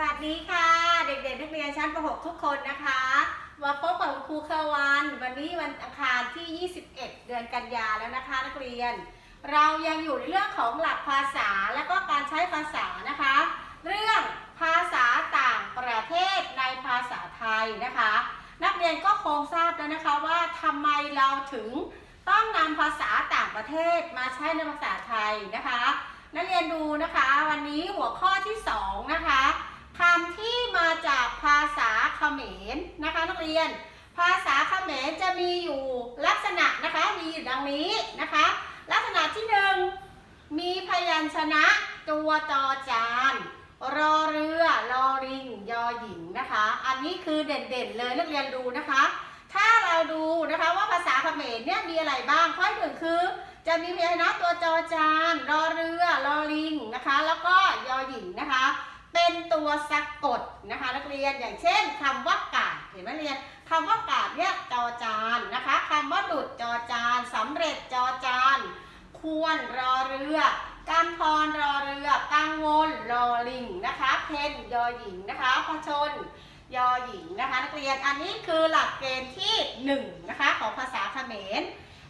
วัสดีค่ะ เด็กๆนักเรียนชั้นประ .6 ทุกคนนะคะมาพบกับครูเคอวัน วันนี้วันอังคารที่ 21 เดือนกันยาแล้วนะคะนักเรียน เรายังอยู่ในเรื่องของหลักภาษาและก็การใช้ภาษานะคะ เรื่องภาษาต่างประเทศในภาษาไทยนะคะ นักเรียนก็คงทราบแล้วนะคะว่าทำไมเราถึงต้องนำภาษาต่างประเทศมาใช้ในภาษาไทยนะคะ นักเรียนดูนะคะ วันนี้หัวข้อที่สองนะคะ คำที่มาจากภาษาเขมรนะคะนักเรียน ภาษาเขมรจะมีอยู่ลักษณะนะคะมีอยู่ดังนี้นะคะ ลักษณะที่หนึ่งมีพยัญชนะตัวจอจานรอเรือรอริงยอหญิงนะคะ อันนี้คือเด่นๆเลยนักเรียนดูนะคะ ถ้าเราดูนะคะว่าภาษาเขมรเนี่ยมีอะไรบ้างข้อหนึ่งคือ จะมีพยัญชนะตัวจอจานรอเรือรอลิงนะคะ แล้วก็ยอหญิงนะคะ เป็นตัวสะกดนะคะนักเรียนอย่างเช่นคำว่ากาดเห็นไหมเรียนคำว่ากาดเนี่ยจอจานนะคะคำว่าดุดจอจานสำเร็จจอจาน ควรรอเรือการพรรอเรือกังวลรอลิงนะคะเพนยอหญิงนะคะพชนยอหญิงนะคะ นักเรียนอันนี้คือหลักเกณฑ์ที่หนึ่งนะคะของภาษาเขมร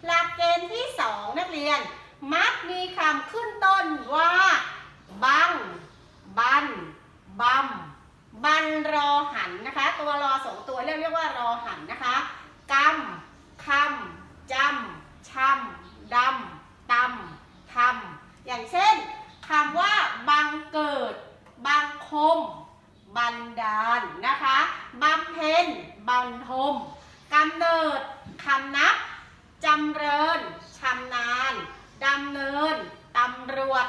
หลักเกณฑ์ที่สองนักเรียน มักมีคำขึ้นต้นว่าบัง บันบัมบันรอหันนะคะ ตัวรอสองตัวเรียกเรียกว่ารอหันนะคะกำคำจำชำดำตำทำอย่างเช่นคำว่าบังเกิด บังคม บันดาลนะคะบำเพ็ญบันทมกำเนิดคำนับจำเริญชำนาญดำเนินตำรวจ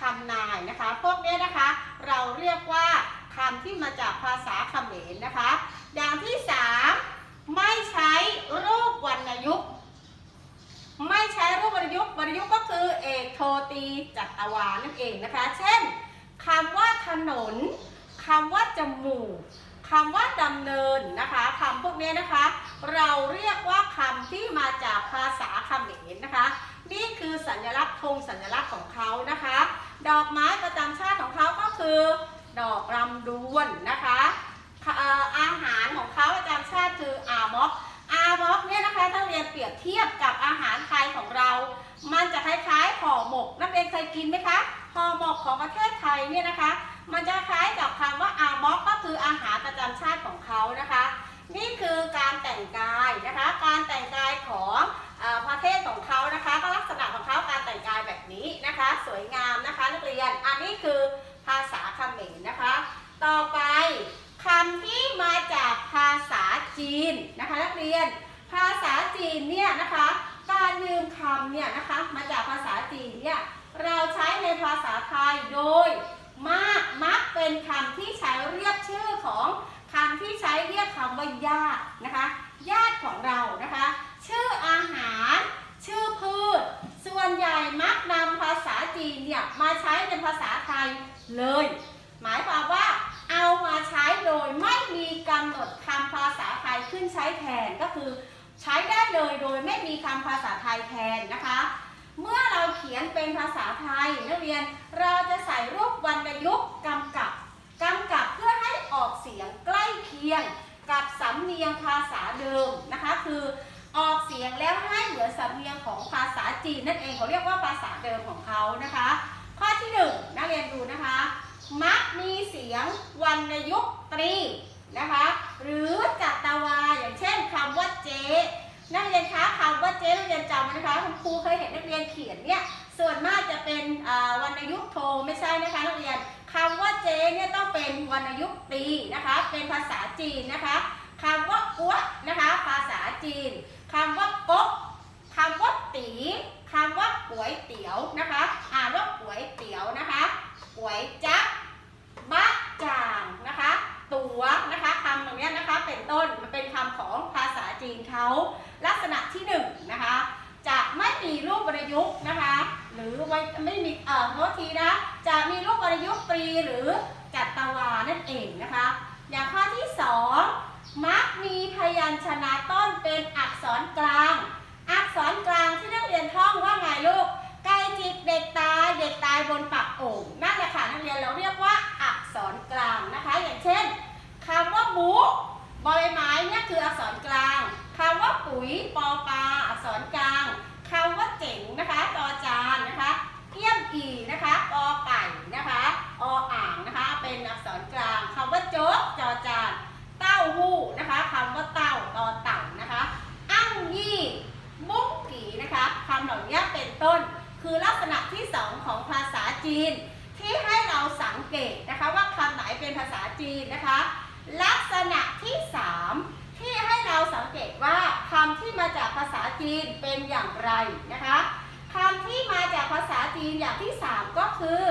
ทำนายนะคะ พวกนี้นะคะ เราเรียกว่าคำที่มาจากภาษาเขมรนะคะ อย่างที่สามไม่ใช้รูปวรรณยุกต์ไม่ใช้รูปวรรณยุกต์วรรณยุกต์ก็คือเอกโทตีจัตวานั่นเองนะคะ เช่นคำว่าถนนคำว่าจมูกคำว่าดำเนินนะคะคำพวกนี้นะคะ เราเรียกว่าคำที่มาจากภาษาเขมรนะคะ นี่คือสัญลักษณ์ธงสัญลักษณ์ของเขานะคะ ดอกไม้ประจำชาติของเขาก็คือ ดอกรำดวนนะคะอาหารของเขาประจำชาติคืออาม็อกอาม็อกเนี่ยนะคะถ้าเรียนเปรียบเทียบกับอาหารไทยของเรา มันจะคล้ายๆห่อหมกนักเรียนเคยกินไหมคะห่อหมกของประเทศไทยเนี่ยนะคะ มันจะคล้ายกับคำว่าอาม็อกก็คืออาหารประจำชาติของเขานะคะ นี่คือการแต่งกายนะคะ การแต่งกายของอประเทศของเขานะคะก็ลัก นะคะ สวยงามนะคะ นักเรียน อันนี้คือภาษาเขมรนะคะ ต่อไปคำที่มาจากภาษาจีนนะคะ นักเรียน ภาษาจีนเนี่ยนะคะ การยืมคำเนี่ยนะคะมาจากภาษาจีนเนี่ยเราใช้ในภาษาไทยโดยมากมักเป็นคำที่ใช้เรียกชื่อของคำที่ใช้เรียกคำว่าญาตินะคะ ญาติของเรานะคะ ชื่ออาหาร ชื่อพืช ส่วนใหญ่มักนำภาษาจีน เนี่ยมาใช้ในภาษาไทยเลย หมายความว่าเอามาใช้โดยไม่มีกำหนดคำภาษาไทยขึ้นใช้แทนก็คือ ใช้ได้เลยโดยไม่มีคำภาษาไทยแทนนะคะ เมื่อเราเขียนเป็นภาษาไทยนักเรียนเราจะใส่รูปวรรณยุกต์กำกับกำกับเพื่อให้ออกเสียงใกล้เคียงกับสำเนียงภาษาเดิมนะคะ คือียงแล้วให้เหมือสำเนียงของภาษาจีนนั่นเองเขาเรียกว่าภาษาเดิมของเขานะคะ ข้อที่หนึ่งนักเรียนดูนะคะ มักมีเสียงวรรณยุกตรีนะคะ หรือจัตวาอย่างเช่นคำว่าเจ๊นักเรียนคะคำว่าเจ๊นักเรียนจำไว้นะคะคุณครูเคยเห็นนักเรียนเขียนเนี่ยส่วนมากจะเป็นวรรณยุกโทไม่ใช่นะคะนักเรียนคำว่าเจ๊เนี่ยต้องเป็นวรรณยุกต์ตรีนะคะ เป็นภาษาจีนนะคะคำว่ากัวนะคะ ภาษาจีน คำว่าก๊กคำว่าตีคำว่าก๋วยเตี๋ยวนะคะ อ่านว่าก๋วยเตี๋ยวนะคะก๋วยจั๊บบะจ่างนะคะ ตัวนะคะคำตรงนี้นะคะเป็นต้นมันเป็นคำของภาษาจีนเขาลักษณะที่หนึ่งนะคะจะไม่มีรูปวรรณยุกต์นะคะ หรือไว้ไม่มีเอ่อโทษทีนะจะมีรูปวรรณยุกต์ตรีหรือจัตวานั่นเองนะคะ อย่างข้อที่สอง มักมีพยัญชนะต้นเป็นอักษรกลาง อักษรกลางที่นักเรียนท่องว่าไงลูกไก่จิกเด็กตายเด็กตายบนปากโอ่งนั่นแหละค่ะนักเรียนเราเรียกว่าอักษรกลางนะคะ อย่างเช่นคำว่าบุบใบไม้เนี่ยคืออักษรกลางคำว่าปุ๋ยปอปลาอักษรกลางคำว่าเจ๋งนะคะจอจานนะคะเทียมอีนะคะกอไก่นะคะออ่างนะคะ เป็นอักษรกลางคำว่าโจ๊กจอจาน เต้าหู้นะคะคำว่าเต้าตอเต่านะคะ อั้งยี่มุกกีนะคะคำเหล่านี้เป็นต้น คือลักษณะที่สองของภาษาจีน ที่ให้เราสังเกตนะคะว่าคำไหนเป็นภาษาจีนนะคะ ลักษณะที่สามที่ให้เราสังเกตว่าคำที่มาจากภาษาจีนเป็นอย่างไรนะคะคำที่มาจากภาษาจีนอย่างที่สามก็คือ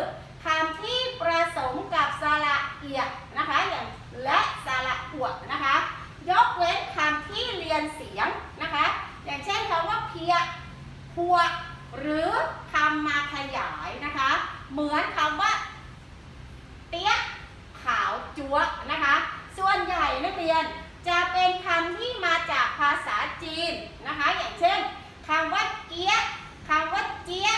คำที่ประสมกับสระเอียดนะคะอย่างและสระอวดนะคะ ยกเว้นคำที่เรียนเสียงนะคะ อย่างเช่นคำว่าเพียพัว หรือคำมาขยายนะคะ เหมือนคำว่า เตี้ยขาวจั๊วนะคะ ส่วนใหญ่นักเรียนจะเป็นคำที่มาจากภาษาจีนนะคะ อย่างเช่นคำว่าเกี๊ยคำว่าเจี๊ย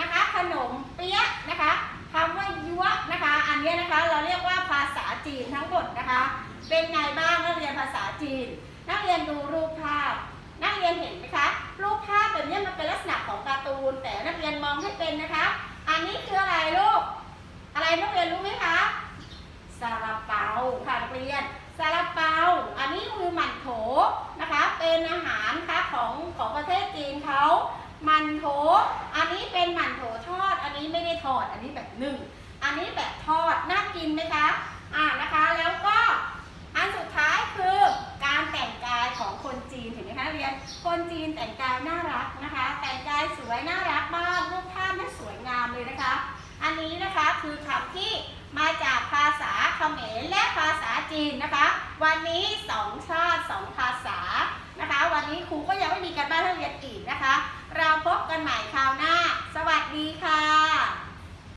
นะคะ ขนมเปี๊ยะนะคะคำว่ายั่วนะคะ อันนี้นะคะเราเรียกว่าภาษาจีนทั้งหมดนะคะ เป็นไงบ้างนักเรียนภาษาจีน นักเรียนดูรูปภาพ นักเรียนเห็นไหมคะ รูปภาพแบบนี้มันเป็นลักษณะของการ์ตูน แต่นักเรียนมองให้เป็นนะคะ อันนี้คืออะไรลูก อะไรนักเรียนรู้ไหมคะซาลาเปาค่ะนักเรียนซาลาเปา อันนี้คือหมั่นโถนะคะ เป็นอาหารค่ะของของประเทศจีนเขาหมั่นโถ อันนี้เป็นหมั่นโถทอด อันนี้ไม่ได้ทอด อันนี้แบบนึ่ง อันนี้แบบทอด น่ากินไหมคะ อ่า จีนนะคะ วันนี้สองชาติสองภาษานะคะ วันนี้ครูก็ยังไม่มีการบ้านให้เรียนอีกนะคะ เราพบกันใหม่คราวหน้า สวัสดีค่ะ